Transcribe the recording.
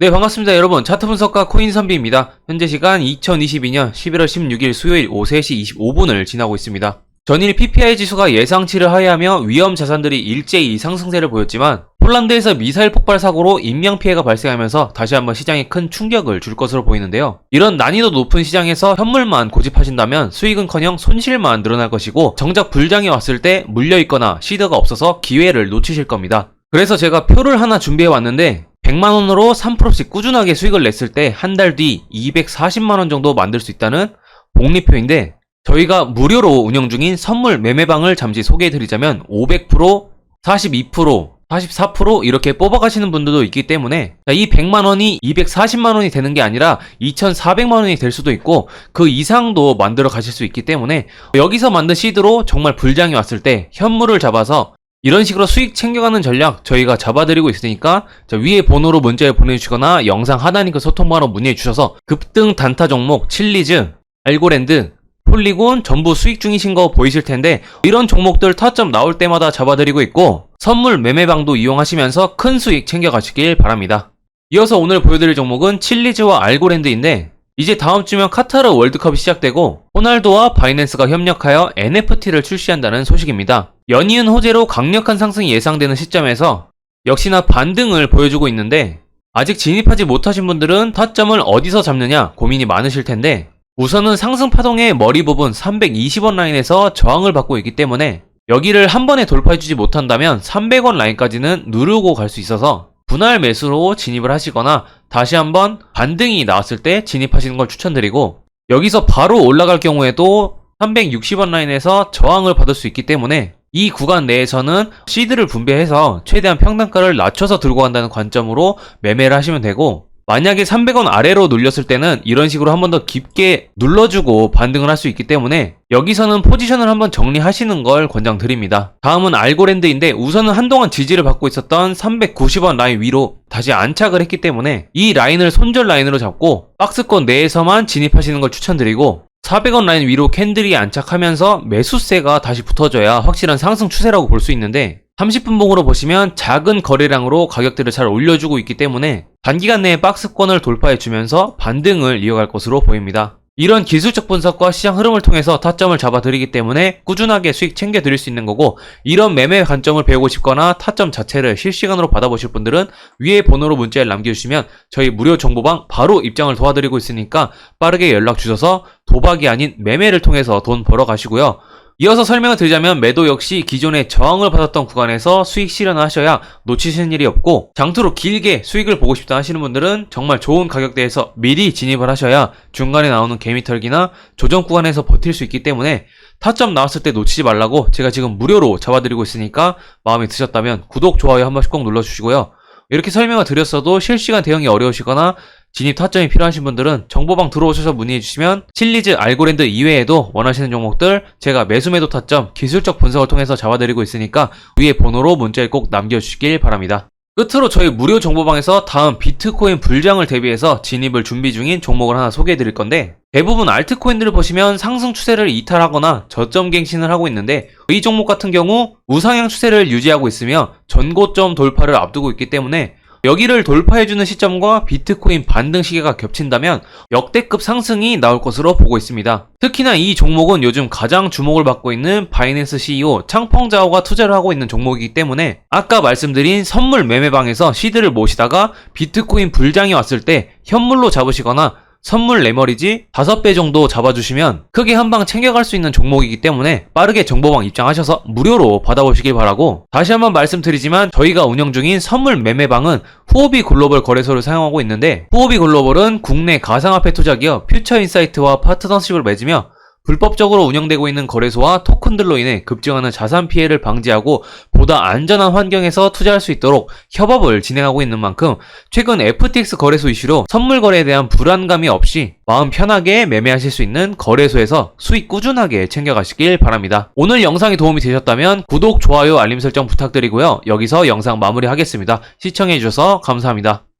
네, 반갑습니다. 여러분. 차트 분석가 코인 선비입니다. 현재 시간 2022년 11월 16일 수요일 오후 3시 25분을 지나고 있습니다. 전일 PPI 지수가 예상치를 하회하며 위험 자산들이 일제히 상승세를 보였지만 폴란드에서 미사일 폭발 사고로 인명 피해가 발생하면서 다시 한번 시장에 큰 충격을 줄 것으로 보이는데요. 이런 난이도 높은 시장에서 현물만 고집하신다면 수익은커녕 손실만 늘어날 것이고 정작 불장이 왔을 때 물려 있거나 시드가 없어서 기회를 놓치실 겁니다. 그래서 제가 표를 하나 준비해 왔는데 100만원으로 3%씩 꾸준하게 수익을 냈을 때 한 달 뒤 240만원 정도 만들 수 있다는 복리표인데 저희가 무료로 운영 중인 선물 매매방을 잠시 소개해 드리자면 500%, 42%, 44% 이렇게 뽑아가시는 분들도 있기 때문에 이 100만원이 240만원이 되는 게 아니라 2400만원이 될 수도 있고 그 이상도 만들어 가실 수 있기 때문에 여기서 만든 시드로 정말 불장이 왔을 때 현물을 잡아서 이런 식으로 수익 챙겨가는 전략 저희가 잡아드리고 있으니까 자, 위에 번호로 문자를 보내주시거나 영상 하단링크 소통방으로 문의해 주셔서 급등 단타 종목 칠리즈, 알고랜드, 폴리곤 전부 수익 중이신 거 보이실 텐데 이런 종목들 타점 나올 때마다 잡아드리고 있고 선물 매매방도 이용하시면서 큰 수익 챙겨가시길 바랍니다. 이어서 오늘 보여드릴 종목은 칠리즈와 알고랜드인데 이제 다음 주면 카타르 월드컵이 시작되고 호날두와 바이낸스가 협력하여 NFT를 출시한다는 소식입니다. 연이은 호재로 강력한 상승이 예상되는 시점에서 역시나 반등을 보여주고 있는데 아직 진입하지 못하신 분들은 타점을 어디서 잡느냐 고민이 많으실 텐데 우선은 상승 파동의 머리 부분 320원 라인에서 저항을 받고 있기 때문에 여기를 한 번에 돌파해주지 못한다면 300원 라인까지는 누르고 갈 수 있어서 분할 매수로 진입을 하시거나 다시 한번 반등이 나왔을 때 진입하시는 걸 추천드리고 여기서 바로 올라갈 경우에도 360원 라인에서 저항을 받을 수 있기 때문에 이 구간 내에서는 시드를 분배해서 최대한 평단가를 낮춰서 들고 간다는 관점으로 매매를 하시면 되고 만약에 300원 아래로 눌렸을 때는 이런 식으로 한 번 더 깊게 눌러주고 반등을 할 수 있기 때문에 여기서는 포지션을 한번 정리하시는 걸 권장드립니다. 다음은 알고랜드인데 우선은 한동안 지지를 받고 있었던 390원 라인 위로 다시 안착을 했기 때문에 이 라인을 손절 라인으로 잡고 박스권 내에서만 진입하시는 걸 추천드리고 400원 라인 위로 캔들이 안착하면서 매수세가 다시 붙어줘야 확실한 상승 추세라고 볼 수 있는데 30분 봉으로 보시면 작은 거래량으로 가격들을 잘 올려주고 있기 때문에 단기간 내에 박스권을 돌파해주면서 반등을 이어갈 것으로 보입니다. 이런 기술적 분석과 시장 흐름을 통해서 타점을 잡아드리기 때문에 꾸준하게 수익 챙겨드릴 수 있는 거고 이런 매매 관점을 배우고 싶거나 타점 자체를 실시간으로 받아보실 분들은 위에 번호로 문자를 남겨주시면 저희 무료 정보방 바로 입장을 도와드리고 있으니까 빠르게 연락 주셔서 도박이 아닌 매매를 통해서 돈 벌어 가시고요. 이어서 설명을 드리자면 매도 역시 기존의 저항을 받았던 구간에서 수익 실현을 하셔야 놓치시는 일이 없고 장투로 길게 수익을 보고 싶다 하시는 분들은 정말 좋은 가격대에서 미리 진입을 하셔야 중간에 나오는 개미털기나 조정 구간에서 버틸 수 있기 때문에 타점 나왔을 때 놓치지 말라고 제가 지금 무료로 잡아드리고 있으니까 마음에 드셨다면 구독, 좋아요 한 번씩 꼭 눌러주시고요. 이렇게 설명을 드렸어도 실시간 대응이 어려우시거나 진입 타점이 필요하신 분들은 정보방 들어오셔서 문의해 주시면 칠리즈 알고랜드 이외에도 원하시는 종목들 제가 매수 매도 타점 기술적 분석을 통해서 잡아드리고 있으니까 위에 번호로 문자를 꼭 남겨주시길 바랍니다. 끝으로 저희 무료 정보방에서 다음 비트코인 불장을 대비해서 진입을 준비 중인 종목을 하나 소개해 드릴 건데 대부분 알트코인들을 보시면 상승 추세를 이탈하거나 저점 갱신을 하고 있는데 이 종목 같은 경우 우상향 추세를 유지하고 있으며 전고점 돌파를 앞두고 있기 때문에 여기를 돌파해주는 시점과 비트코인 반등 시기가 겹친다면 역대급 상승이 나올 것으로 보고 있습니다. 특히나 이 종목은 요즘 가장 주목을 받고 있는 바이낸스 CEO 창펑자오가 투자를 하고 있는 종목이기 때문에 아까 말씀드린 선물 매매방에서 시드를 모시다가 비트코인 불장이 왔을 때 현물로 잡으시거나 선물 레머리지 5배 정도 잡아주시면 크게 한 방 챙겨갈 수 있는 종목이기 때문에 빠르게 정보방 입장하셔서 무료로 받아보시길 바라고 다시 한번 말씀드리지만 저희가 운영 중인 선물 매매방은 후오비 글로벌 거래소를 사용하고 있는데 후오비 글로벌은 국내 가상화폐 투자 기업 퓨처인사이트와 파트너십을 맺으며 불법적으로 운영되고 있는 거래소와 토큰들로 인해 급증하는 자산 피해를 방지하고 보다 안전한 환경에서 투자할 수 있도록 협업을 진행하고 있는 만큼 최근 FTX 거래소 이슈로 선물 거래에 대한 불안감이 없이 마음 편하게 매매하실 수 있는 거래소에서 수익 꾸준하게 챙겨가시길 바랍니다. 오늘 영상이 도움이 되셨다면 구독, 좋아요, 알림 설정 부탁드리고요. 여기서 영상 마무리하겠습니다. 시청해주셔서 감사합니다.